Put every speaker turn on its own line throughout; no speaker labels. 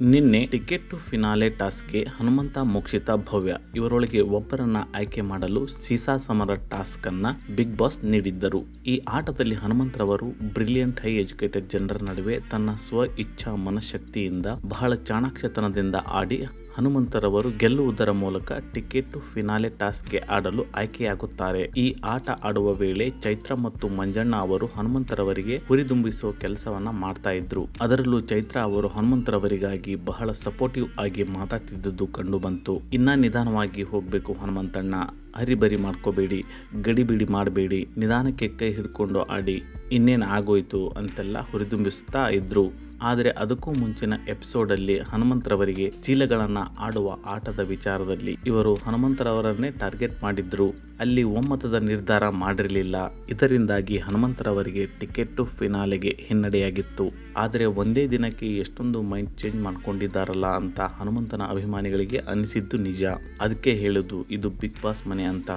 ನಿನ್ನೆ ticket to finale ಟಾಸ್ಕ್ಗೆ ಹನುಮಂತ ಮೋಕ್ಷಿತ ಭವ್ಯ. ಇವರೊಳಗೆ ಒಬ್ಬರನ್ನ ಆಯ್ಕೆ ಮಾಡಲು ಸೀಸಾ ಸಮರ ಟಾಸ್ಕ್ ಅನ್ನ ಬಿಗ್ ಬಾಸ್ ನೀಡಿದ್ದರು. ಈ ಆಟದಲ್ಲಿ ಹನುಮಂತರವರು ಬ್ರಿಲಿಯಂಟ್ ಹೈ ಎಜುಕೇಟೆಡ್ ಜನರ ನಡುವೆ ತನ್ನ ಸ್ವ ಇಚ್ಛಾ ಮನಶಕ್ತಿಯಿಂದ ಬಹಳ ಚಾಣಾಕ್ಷತನದಿಂದ ಆಡಿ ಹನುಮಂತರವರು ಗೆಲ್ಲುವುದರ ಮೂಲಕ ಟಿಕೆಟ್ ಫಿನಾಲೆ ಟಾಸ್ಕ್ಗೆ ಆಡಲು ಆಯ್ಕೆಯಾಗುತ್ತಾರೆ. ಈ ಆಟ ಆಡುವ ವೇಳೆ ಚೈತ್ರ ಮತ್ತು ಮಂಜಣ್ಣ ಅವರು ಹನುಮಂತರವರಿಗೆ ಹುರಿದುಂಬಿಸುವ ಕೆಲಸವನ್ನ ಮಾಡ್ತಾ ಇದ್ರು. ಅದರಲ್ಲೂ ಚೈತ್ರ ಅವರು ಹನುಮಂತರವರಿಗಾಗಿ ಬಹಳ ಸಪೋರ್ಟಿವ್ ಆಗಿ ಮಾತಾಡ್ತಿದ್ದುದು ಕಂಡು ಬಂತು. ಇನ್ನ ನಿಧಾನವಾಗಿ ಹೋಗ್ಬೇಕು ಹನುಮಂತಣ್ಣ. ಹರಿಬರಿ ಮಾಡ್ಕೋಬೇಡಿ, ಗಡಿಬಿಡಿ ಮಾಡಬೇಡಿ, ನಿಧಾನಕ್ಕೆ ಕೈ ಹಿಡ್ಕೊಂಡು ಆಡಿ, ಇನ್ನೇನು ಆಗೋಯ್ತು ಅಂತೆಲ್ಲ ಹುರಿದುಂಬಿಸುತ್ತಾ ಇದ್ರು. ಆದರೆ ಅದಕ್ಕೂ ಮುಂಚಿನ ಎಪಿಸೋಡಲ್ಲಿ ಹನುಮಂತರವರಿಗೆ ಚೀಲಗಳನ್ನು ಆಡುವ ಆಟದ ವಿಚಾರದಲ್ಲಿ ಇವರು ಹನುಮಂತರವರನ್ನೇ ಟಾರ್ಗೆಟ್ ಮಾಡಿದ್ರು. ಅಲ್ಲಿ ಒಮ್ಮತದ ನಿರ್ಧಾರ ಮಾಡಿರಲಿಲ್ಲ. ಇದರಿಂದಾಗಿ ಹನುಮಂತರವರಿಗೆ ಟಿಕೆಟ್ ಫಿನಾಲೆಗೆ ಹಿನ್ನಡೆಯಾಗಿತ್ತು. ಆದರೆ ಒಂದೇ ದಿನಕ್ಕೆ ಎಷ್ಟೊಂದು ಮೈಂಡ್ ಚೇಂಜ್ ಮಾಡ್ಕೊಂಡಿದ್ದಾರಲ್ಲ ಅಂತ ಹನುಮಂತನ ಅಭಿಮಾನಿಗಳಿಗೆ ಅನಿಸಿದ್ದು ನಿಜ. ಅದಕ್ಕೆ ಹೇಳುದು, ಇದು ಬಿಗ್ ಬಾಸ್ ಮನೆ ಅಂತ.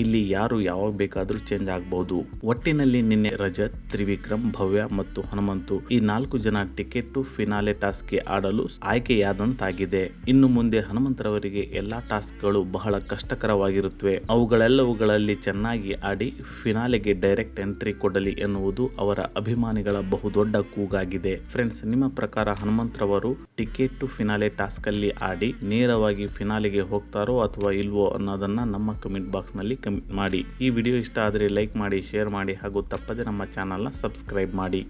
ಇಲ್ಲಿ ಯಾರು ಯಾವಾಗ ಬೇಕಾದರೂ ಚೇಂಜ್ ಆಗಬಹುದು ಒಟ್ಟಿನಲ್ಲಿ ನಿನ್ನೆ ರಜತ್, ತ್ರಿವಿಕ್ರಮ್, ಭವ್ಯ ಮತ್ತು ಹನುಮಂತು ಈ ನಾಲ್ಕು ಜನ ಟಿಕೆಟ್ ಟು ಫಿನಾಲೆ ಟಾಸ್ಕ್ಗೆ ಆಡಲು ಆಯ್ಕೆಯಾದಂತಾಗಿದೆ. ಇನ್ನು ಮುಂದೆ ಹನುಮಂತರವರಿಗೆ ಎಲ್ಲಾ ಟಾಸ್ಕ್ಗಳು ಬಹಳ ಕಷ್ಟಕರವಾಗಿರುತ್ತವೆ. ಅವುಗಳೆಲ್ಲವುಗಳಲ್ಲಿ ಚೆನ್ನಾಗಿ ಆಡಿ ಫಿನಾಲೆಗೆ ಡೈರೆಕ್ಟ್ ಎಂಟ್ರಿ ಕೊಡಲಿ ಎನ್ನುವುದು ಅವರ ಅಭಿಮಾನಿಗಳ ಬಹುದೊಡ್ಡ ಕೂಗಾಗಿದೆ. ಫ್ರೆಂಡ್ಸ್ ನಿಮ್ಮ ಪ್ರಕಾರ ಹನುಮಂತರವರು ಟಿಕೆಟ್ ಟು ಫಿನಾಲೆ ಟಾಸ್ಕ್ ಅಲ್ಲಿ ಆಡಿ ನೇರವಾಗಿ ಫಿನಾಲೆಗೆ ಹೋಗ್ತಾರೋ ಅಥವಾ ಇಲ್ವೋ ಅನ್ನೋದನ್ನ ನಮ್ಮ ಕಮೆಂಟ್ ಬಾಕ್ಸ್ನಲ್ಲಿ ಮಾಡಿ. ಈ ವಿಡಿಯೋ ಇಷ್ಟ ಆದರೆ ಲೈಕ್ ಮಾಡಿ ಶೇರ್ ಮಾಡಿ ಹಾಗೂ ತಪ್ಪದೆ ನಮ್ಮ ಚಾನಲ್ನ ಸಬ್ಸ್ಕ್ರೈಬ್ ಮಾಡಿ.